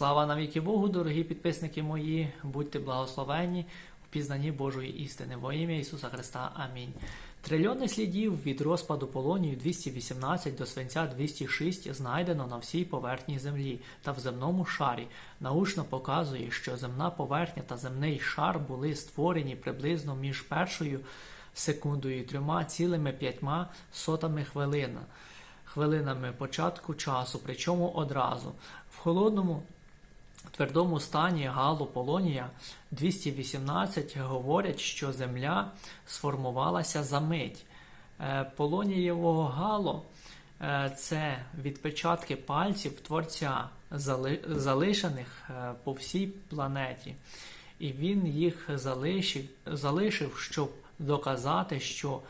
Слава навіки Богу, дорогі підписники мої, будьте благословені в пізнанні Божої істини. Во ім'я Ісуса Христа. Амінь. Трильйони слідів від розпаду полонію 218 до свинця 206 знайдено на всій поверхні Землі та в земному шарі. Научно показує, що земна поверхня та земний шар були створені приблизно між першою секундою і трьома цілими п'ятьма сотами хвилина хвилинами початку часу, причому одразу. В холодному твердому стані Гало Полонія 218 говорять, що Земля сформувалася за мить. Е, Полонієвого Гало е, це відпечатки пальців Творця, залишених е, по всій планеті. І він їх залишив, залишив, щоб доказати, що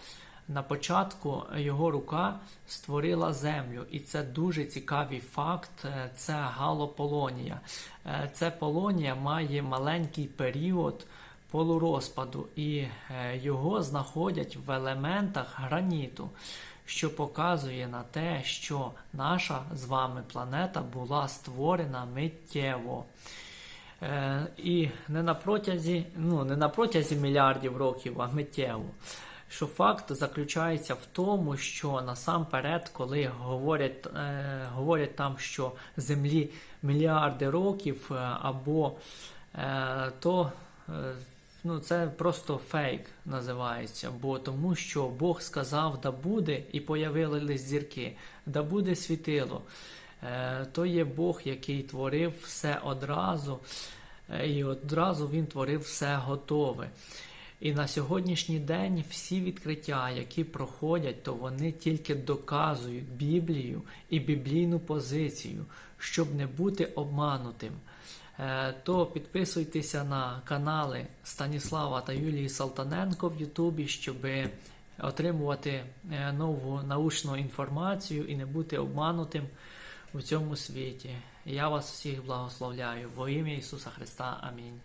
на початку його рука створила землю, і це дуже цікавий факт. Е, Це галополонія. Е, Це полонія має маленький період полурозпаду, і е, його знаходять в елементах граніту, що показує на те, що наша з вами планета була створена миттєво. І не на протязі, ну, не на протязі мільярдів років, а миттєво. Що факт заключається в тому, що насамперед, коли говорять, е, говорять там, що Землі мільярди років, е, або е, то е, ну, це просто фейк називається, бо тому що Бог сказав, да буде, і появились зірки, да буде світило. Е, то є Бог, який творив все одразу, е, і одразу він творив все готове. І на сьогоднішній день всі відкриття, які проходять, то вони тільки доказують Біблію і біблійну позицію, щоб не бути обманутим. Е, То підписуйтеся на канали Станіслава та Юлії Салтаненко в Ютубі, щоб отримувати е, нову научну інформацію і не бути обманутим у цьому світі. Я вас всіх благословляю во ім'я Ісуса Христа. Амінь.